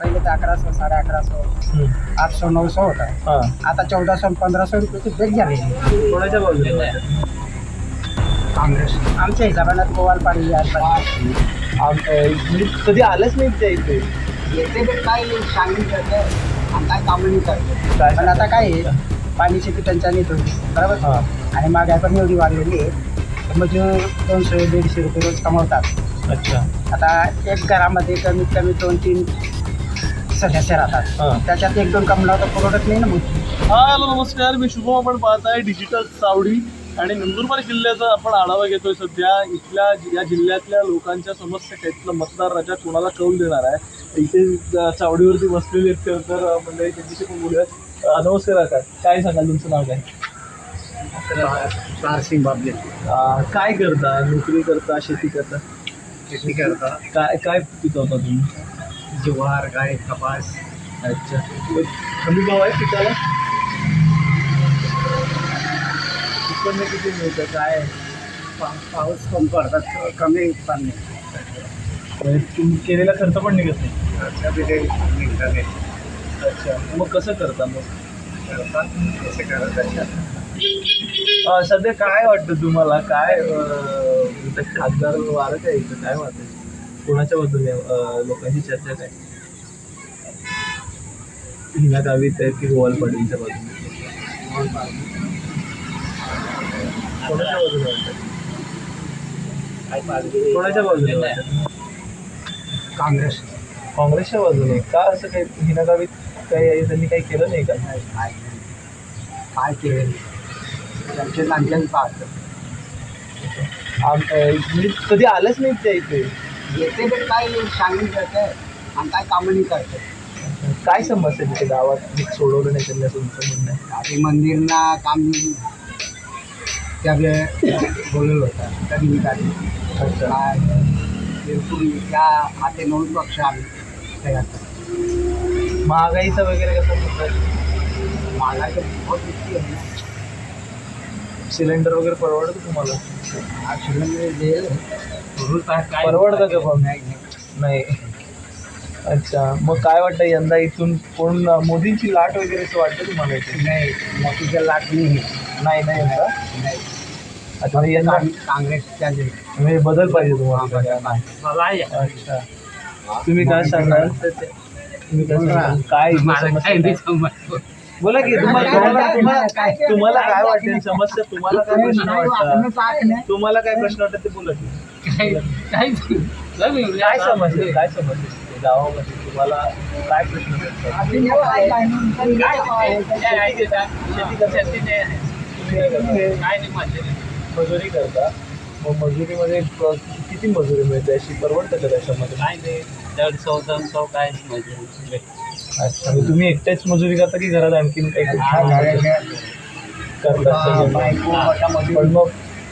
पहिले ते अकराशे साडे अकराशे. आठशे नऊशे होता. हा. आता चौदाशे आणि पंधराशे रुपयाची बेग झाली? काँग्रेस. आमच्या हिशोबानं आम- अं, म्हणजे कधी आलंच नाही त्या इथे. येते ते काय सांगितलं आणि काय कामं नाही करते. पण आता काय आहे, पाण्याची पी टंचाई येतो बरोबर? हा. आणि महागाई पण एवढी वाढलेली आहे. तर मजूर दोनशे दीडशे रुपये रोज कमवतात. अच्छा. आता एक घरामध्ये कमीत कमी दोन तीन सदस्य हा. राहतात त्याच्यात एक दोन कमवलं तर परवडत नाही ना मग? हा हॅलो नमस्कार. मी शुभम आपण पाहत आहे डिजिटल चावडी आणि नंदुरबार जिल्ह्याचा आपण आढावा घेतोय सध्या. इथल्या या जिल्ह्यातल्या लोकांच्या समस्या काय? इथलं मतदार राजा कोणाला कौल देणार आहे? इथे अं, चावडीवरती बसलेले आहेत तर- तर अं, मंडळी त्यांच्याशी पण बोलूयात. अं, नमस्कार काय काय सांगाल? तुमचं नाव काय? सिंग बाबले. अं, काय करता? नोकरी करता? शेती करता? शेती करता. काय काय पिकवता तुम्ही? ज्वार गाय कपास अच्छा हमी भाव आहे पिकाला? उत्पन्न किती मिळतं? काय? आहे? पा- पाऊस कमी पडतात कमी उत्पन्न तुम्ही केलेला खर्च पण निघत नाही. निघतात अच्छा. मग कसं करता मग? कसे करत अं, सध्या काय वाटतं तुम्हाला? काय खासदार वारं काय इथं काय वाटतं कोणाच्या बाजूने लोकांची चर्चा काय? हिना गावीत आहे की गोवाल पाटीलच्या बाजूने. कोणाच्या बाजूने वाटतं? कोणाच्या बाजूने वाटतं? काँग्रेस. काँग्रेसच्या बाजूने. का असं काही हिना गावीत काही त्यांनी काही केलं नाही का? काय काय केलं त्यांचे लांఛन पाहत आम- अं, म्हणजे कधी आलंच नाही त्या इथे. येते ते काय सांगितलं आणि काय कामं नाही करते? काय समस्या तिथे गावात? सोडवलं नाही त्यांनी तुमचं म्हणणं. आहे आधी मंदिरना काम त्या वेळ बोलवलं होतं. तरी अच्छा. काय? बिलकुल त्या हाते नऊ पक्ष आम्ही तयार करतो. महागाईचं वगैरे कसं मला तर आहे ना सिलेंडर वगैरे परवडतं तुम्हाला? परवडतं का पण? नाही नाही. अच्छा मग काय वाटतं यंदा इथून कोण मोदींची लाट वगैरे असं वाटतं तुम्हाला इथे? नाही मोतीच्या लाट नाही नाही नाही यंदा अच्छा यंदा काँग- काँग्रेसच्या जे म्हणजे बदल पाहिजे तुम्हाला. अच्छा. तुम्ही काय सांगाल तुम्ही काय काय? बोला की तुम्हाला तुम्हाला तुम्हाला तुम्हाला काय वाटेल समस्या? तुम्हाला काय प्रश्न वाटतात तुम्हाला काय प्रश्न वाटतात ते बोला की. काय समस्या? काय समस्या? आहे गावामध्ये तुम्हाला काय प्रश्न शेती करता? तुम्ही काय करता? मजुरी करता? मग मजुरीमध्ये क- किती मजुरी मिळते? अशी परवडतं का त्याच्यामध्ये? अच्छा म्हणजे तुम्ही एकटेच मजुरी करता की घरात आणखीन काही करतात सगळे? पण मग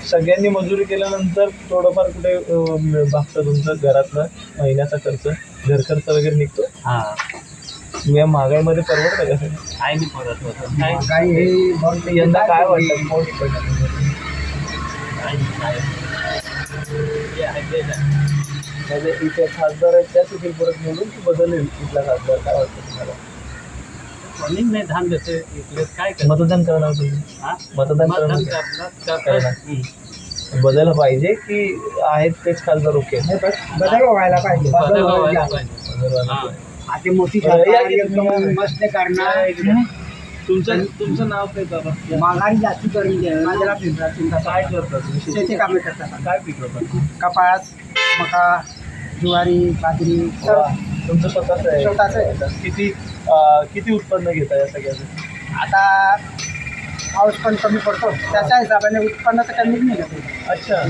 सगळ्यांनी मजुरी केल्यानंतर थोडंफार कुठे अं, भागतं तुमचं घरातलं महिन्याचा खर्च घर खर्च वगैरे निघतो? तुम्ही या महागाईमध्ये परवडतं का सगळं? काही हे यंदा काय? म्हणजे इथे खासदार आहेत त्याच येथील परत निवडून की बदलेल इथला खासदार. काय वाटतं तुम्हाला? मतदान करणार तुम्ही? मतदान करणार बदल पाहिजे की आहेत तेच खासदार ओके? बदल व्हायला पाहिजे. बदल व्हायला पाहिजे. आता मोठी बरं, या की तुम्ही सरकार या. मस्त करणार. तुमचं तुमचं नाव काय बाबा? माघारी जास्ती करून द्या माझ्याला काय करता तुम्ही शेती कामे करतात. काय पिकवता कपास मका ज्वारी बाजरी सर्व. तुमचं स्वतःच आहे. स्वतःचं आहे. किती अं, किती उत्पन्न घेता या सगळ्याचं? आता पाऊस पण कमी पडतो. त्याच्या हिशोबाने उत्पन्न तर कमी नाही अच्छा.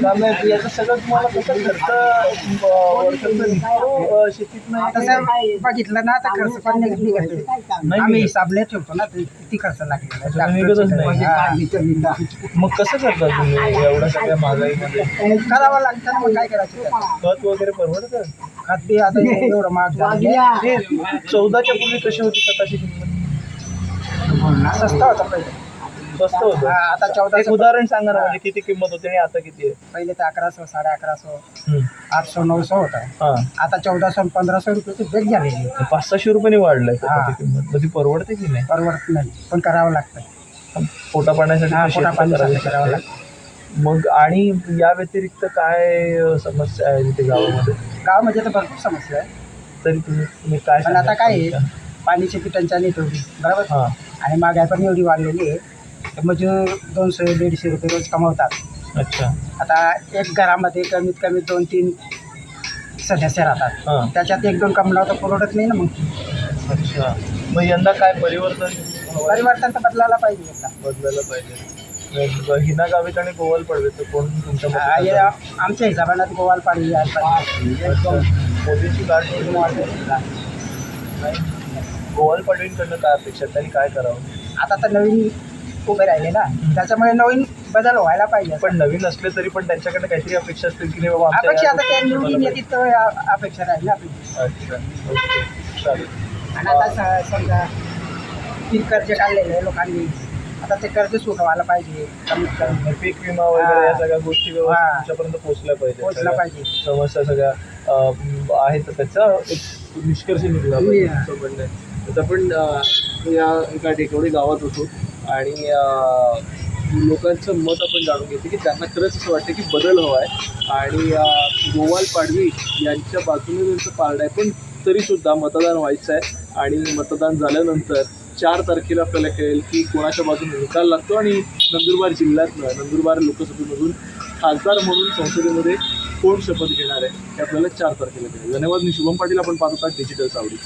त्यामुळे याचं सगळं तुम्हाला कसं खर्च अं, वर्षाचं निघतो अं, शेतीत तसं बघितलं ना तर खर्च पण निघ- निघत नाही. आम्ही निघत. हिसाबले ठेवतो ना ते किती खर्च नाही. मग कसं करता तुम्ही एवढ्या सगळ्या महागाईमध्ये करावं लागतं ना मग काय करायचं? खत वगैरे परवडतं? खत बी आता एवढं महाग चौदाच्या पूर्वी कशी होती खताची किंमत? स्वस्त होता पहिले स्वस्त होतं हा, आता एक चौदाशे उदाहरण सांगा ना म्हणजे किती किंमत होती आणि आता किती आहे? पहिले तर अकराशे साडे अकराशे. आठशे नऊशे होता. हा. आता चौदाशे आणि पंधराशे रुपयाची बेग झालेली. पाच सहाशे रुपयाने वाढलंय हा. त्याची किंमत? मग ती परवडते की नाही? परवडत नाही पण करावं लागतं. पोटा पाण्यासाठी हा करावी लागते. लागतं. मग आणि या व्यतिरिक्त काय अ, समस्या आहे तिथे गावामध्ये? गावामध्ये तर भरपूर समस्या आहे. तरी तुम्ही तुम्ही काय पण आता सांगाल? काय आहे? पाण्याची टंचाई तेवढी बरोबर? हा. आणि महागाई पण एवढी वाढलेली आहे तर मजूर दोनशे दीडशे रुपये रोज कमवतात. अच्छा. आता एक घरामध्ये कमीत कमी दोन तीन सदस्य राहतात. हा. त्याच्यात एक दोन कमवलं तर परवडत नाही ना मग. अच्छा. मग यंदा काय परिवर्तन? परिवर्तन तर बदलायला पाहिजे बदलायला पाहिजे. हिना गावित आणि गोवाल पडवे तर कोण तुमच्या आ-? आमच्या हिशोबाने गोवाल पाडी यायला पाहिजे. एकदम मोदीची गाठ वाटेल गोवाल पडवींकडनं काय अपेक्षा आहे? त्यांनी काय करावं? आता तर नवीन उभे राहिले ना. त्याच्यामुळे नवीन बदल व्हायला पाहिजे. पण नवीन असले तरी पण त्यांच्याकडे काहीतरी अपेक्षा असतील की नाही बाबा आमच्या अपेक्षा आता त्या निवडून येतील तर अपेक्षा राहील ना आपली पाहिजे. अच्छा ओके. चालेल. आणि आता स- समजा पीक कर्ज काढलेलं आहे लोकांनी आता ते कर्ज सुटवायला पाहिजे कमीत कमी मग पीक विमा वगैरे या. सगळ्या गोष्टी व्यवस्थित हा. तुमच्यापर्यंत पोहोचल्या पाहिजे पोहोचला सगळ्या पाहिजे समस्या सगळ्या अं, आहेत तर त्याचा एक निष्कर्ष निघला पाहिजे Yeah. असं म्हणणं आहे. आता आपण अं, या एका टेकवडी गावात होतो आणि अं, लोकांचं मत आपण जाणून घेतो की त्यांना खरंच असं वाटतं की बदल हवा आहे आणि अं, गोवाल पाडवी यांच्या बाजूने त्यांचं पारड आहे पण तरीसुद्धा मतदान व्हायचं आहे आणि मतदान झाल्यानंतर चार तारखेला आपल्याला कळेल की कोणाच्या बाजूने निकाल लागतो आणि नंदुरबार जिल्ह्यातनं नंदुरबार लोकसभेमधून खासदार म्हणून संसदेमध्ये कोण शपथ घेणार आहे हे आपल्याला चार तारखेला कळेल. धन्यवाद मी शुभम पाटील आपण पाहत होता डिजिटल सावडी